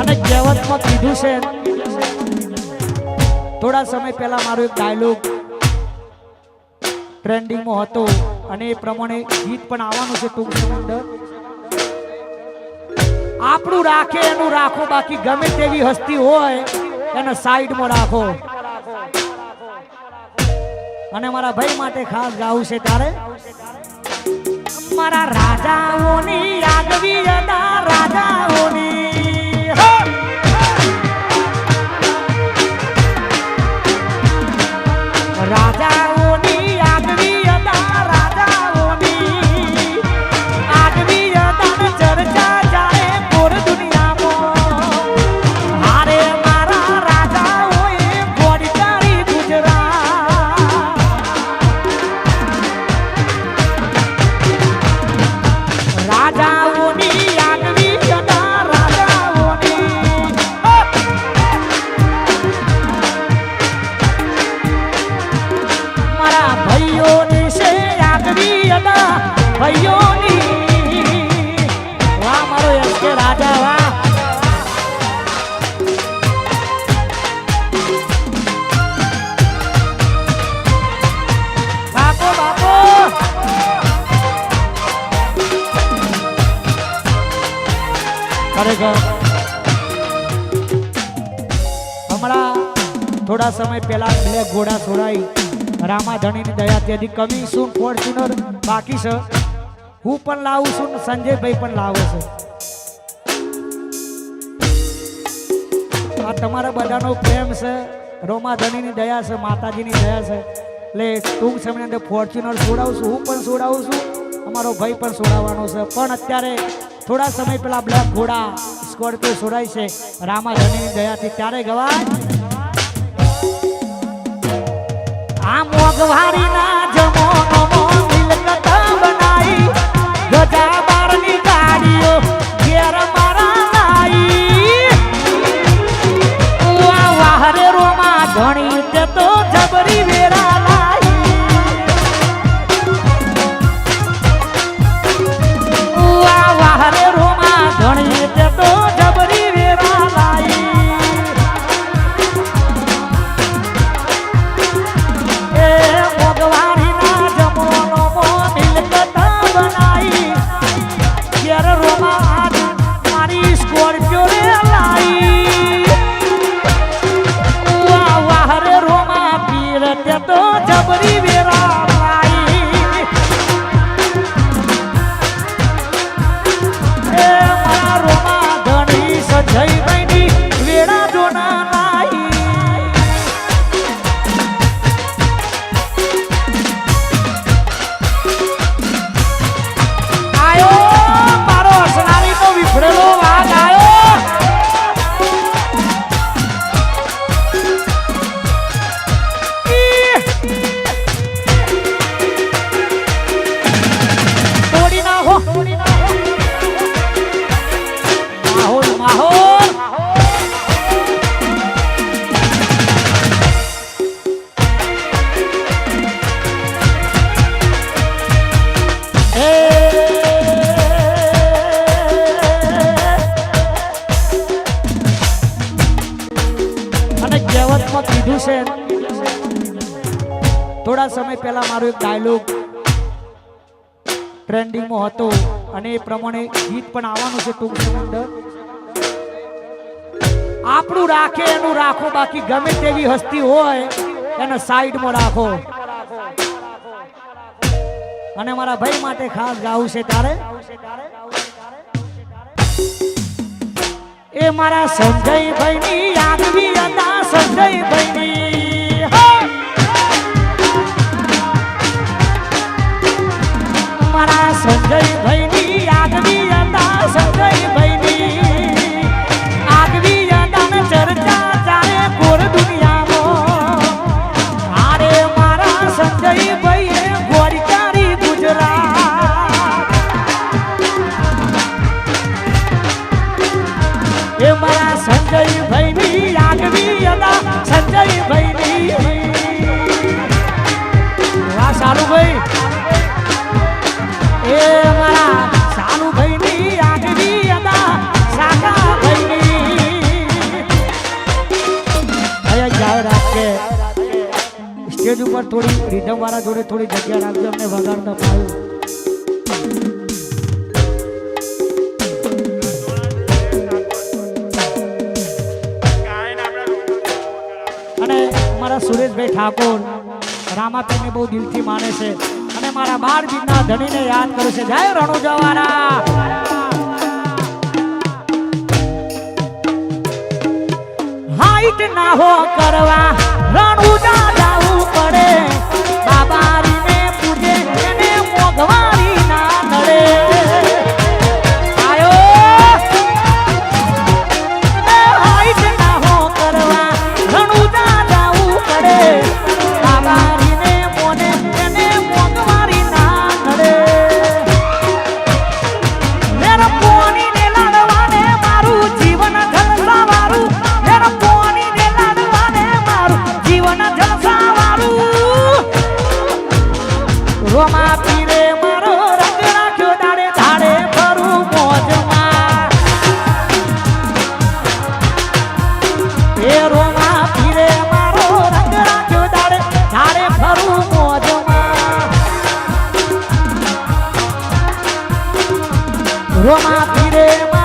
અને કહેવતમાં કીધું છે. થોડા સમય પહેલા મારો એક ડાયલોગ ટ્રેન્ડિંગમાં હતો અને એ પ્રમાણે ગીત પણ આવવાનું છે ટૂંક અંદર. આપણું રાખે, એનું રાખો, બાકી ગમે તેવી હસ્તી હોય, એને સાઈડમાં રાખો. અને મારા ભાઈ માટે ખાસ ગાવું છે તારે. મારા રાજાઓની યાદવી ભાઈઓની. વાહ, મારો કે રાજા, વાહ. ખરેખર. હમણાં થોડા સમય પહેલા બ્લેક ઘોડા છોડાઈ. રામાધણીની દયા હજી કમી શું ફોર્ચ્યુનર બાકી છે? હું પણ લાવું છું ને સંજયભાઈ પણ લાવે છે. આ તમારા બધાનો પ્રેમ છે, રોમાધણીની દયા છે, માતાજીની દયા છે. એટલે ટૂંક સમયની અંદર ફોર્ચ્યુનર છોડાવું છું, હું પણ છોડાવું છું, અમારો ભાઈ પણ છોડાવવાનો છે. પણ અત્યારે થોડા સમય પહેલાં બ્લેક ઘોડા સ્કોર્પિયો છોડાય છે, રામાધણીની દયાથી. ત્યારે ગવાય છે. થોડા સમય પહેલા મારો એક ડાયલોગ ટ્રેન્ડિંગમાં હતો અને એ પ્રમાણે ગીત પણ આવવાનું છે ટૂંક અંદર. આપણું રાખે, એનું રાખો, બાકી ગમે તેવી હસ્તી હોય, એને સાઈડમાં રાખો. અને મારા ભાઈ માટે ખાસ ગાવું છે તારે. એ મારા સંજયભાઈની યાદવી અદા સંજયભાઈની હો! મારા સંજયભાઈની યાદવી અદા સંજયભાઈની આગવી અદાને ચર્ચા ચાલે આરે મારા સંજયભાઈએ ગોળી કાઢી ગુજરાત. એ મારા આગવી અદા ભાઈ એ મારા સારું ભાઈ ની ભાઈ ભાઈ જાવ રાખે ઉપર થોડી રીધમ વાળા જોડે થોડી જગ્યા રાખજો, અમને વગાડતા પાયું જગતભાઈ ઠાકોર રામાપીને બહુ દિલથી માને છે અને મારા બાર બીજના ધણીને યાદ કરું છે. જય રણુ જવાના હાઈટ ના હો કરવા રણુ I'm not Roma Pirema